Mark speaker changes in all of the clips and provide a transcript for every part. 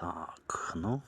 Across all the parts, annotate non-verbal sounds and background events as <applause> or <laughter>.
Speaker 1: Так, ну.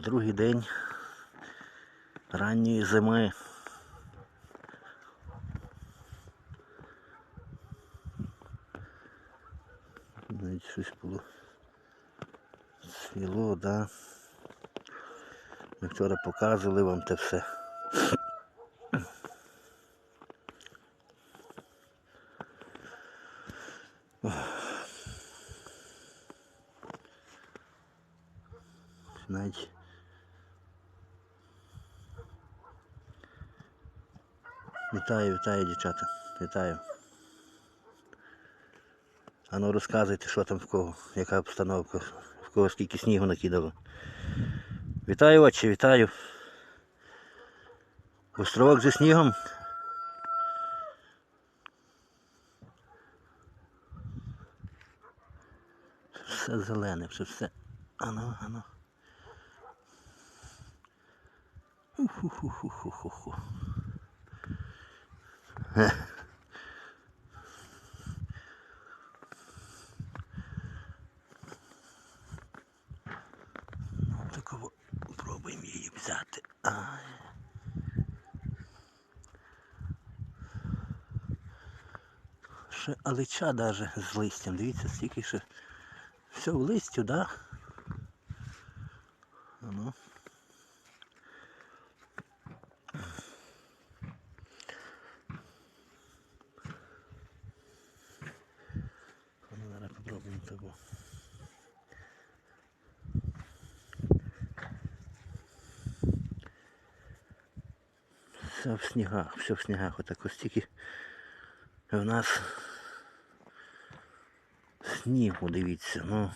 Speaker 1: Другий день ранньої зими. Навіть щось було свіло, да. Ми вчора показували вам те все. Навіть Вітаю, вітаю, дівчата. Вітаю. А ну розказуйте, що там в кого, яка обстановка, в кого скільки снігу накидало. Вітаю, отче, вітаю. Островок зі снігом. Все зелене, все все. Ану, ану. Уху-ху-ху-ху-ху. <laughs> Такого пробуємо її взяти. Ще алича даже з листям. Дивіться, стільки ще все в листю, да? Ну. Ну, зараз попробуємо того. Все в снігах, все в снігах. Отак ось тільки в нас снігу, дивіться, ну.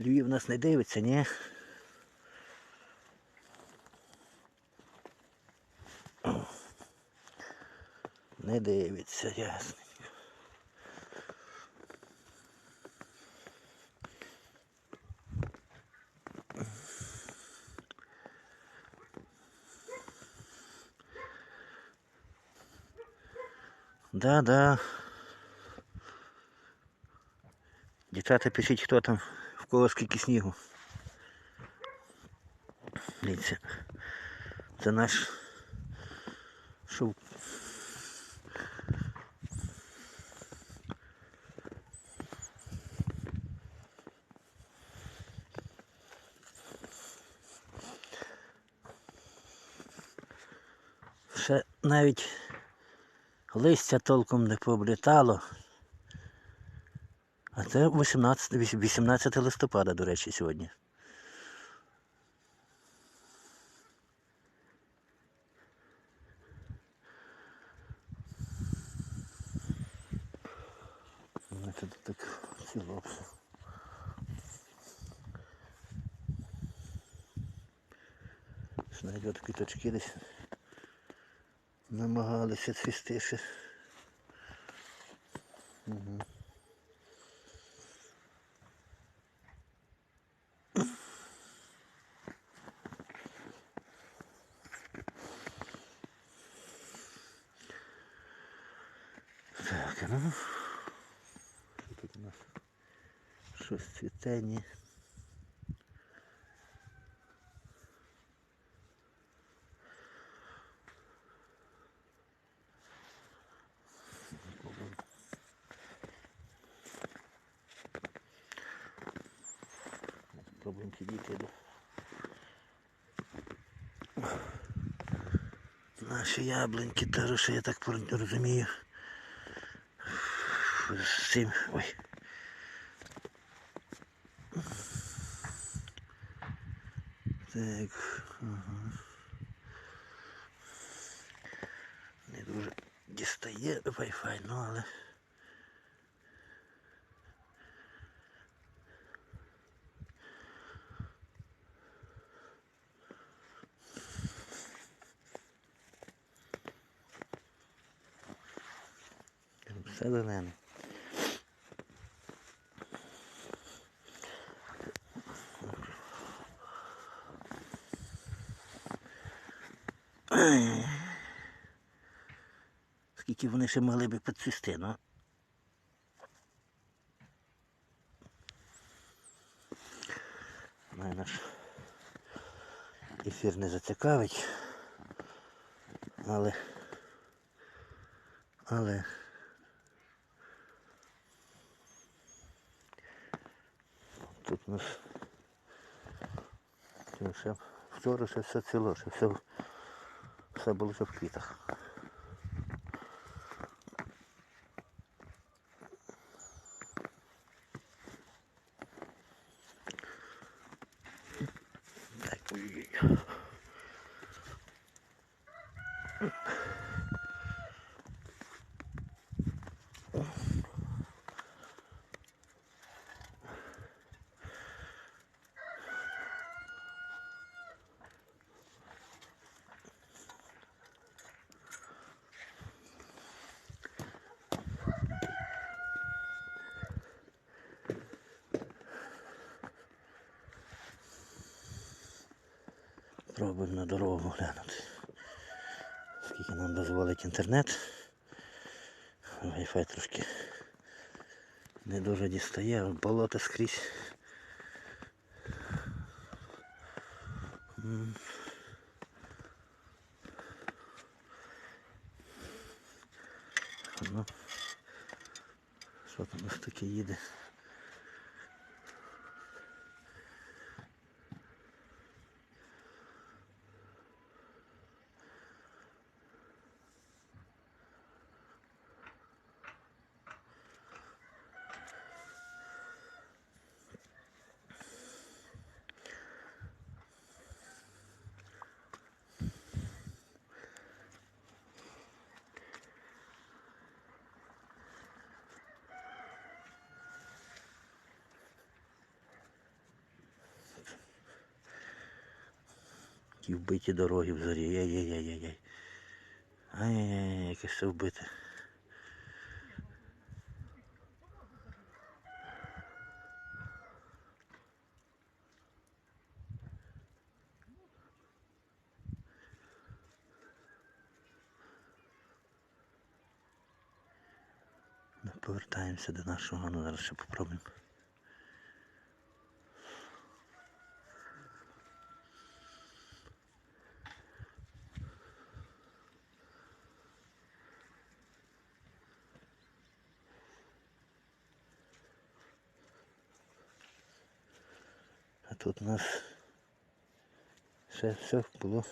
Speaker 1: Львів нас не дивиться, ні? Не дивиться, ясно. Да, да. Дівчата пишіть, хто там, в кого скільки снігу. Дивіться. Це наш шов. Ще навіть листя толком не пооблітало. А це 18, 18 листопада, до речі, сьогодні. Це тут так ціло навіть от квіточки десь намагалися цвісти ще. Так, ну. Що тут у нас? Щось цвіте, ні. Пробуємо підійти до. Наші яблуньки теж, що я так розумію. З. Ой. Так. Ага. Не дуже дістає Wi-Fi, ну але. Все зелене. Скільки вони ще могли би підцвісти, ну. Мене наш ефір не зацікавить. Але. Але. Тут у нас ще вчора ще все ціло, ще все, все було ще в квітах. morning. <laughs> Пробуємо на дорогу глянути. Скільки нам дозволить інтернет. Wi-Fi трошки не дуже дістає, болото скрізь. Ну, що там у нас таке їде? Ті вбиті дороги в зорі. Яй-яй-яй-яй. Ай-яй-яй, яке все вбите. Повертаємося до нашого, ну зараз ще попробуємо. Тут у нас все, все було.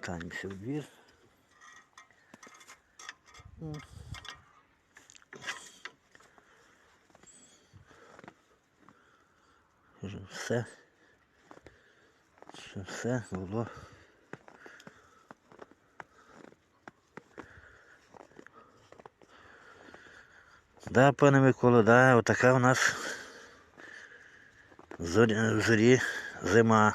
Speaker 1: Танимся в двір. Вже все. Ще все було. Да, пане Миколо, да, отака у нас в зорі зима.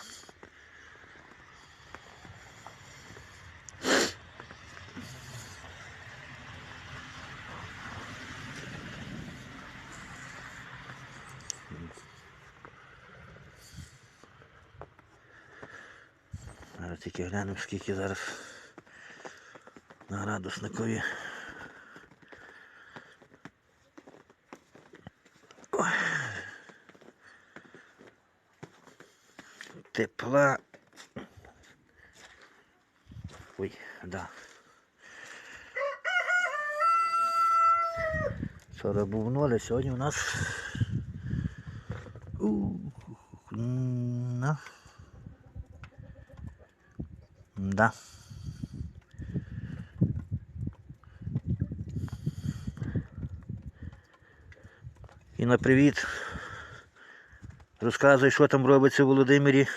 Speaker 1: тільки глянемо, скільки зараз на градусникові. Ой. Тепла. Ой, да. Вчора був ноль, а сьогодні у нас... У, на. Да. І на привіт. Розказуй, що там робиться в Володимирі.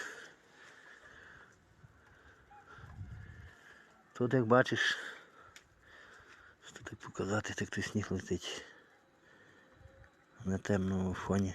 Speaker 1: Тут, як бачиш, що так показати, так той сніг летить на темному фоні.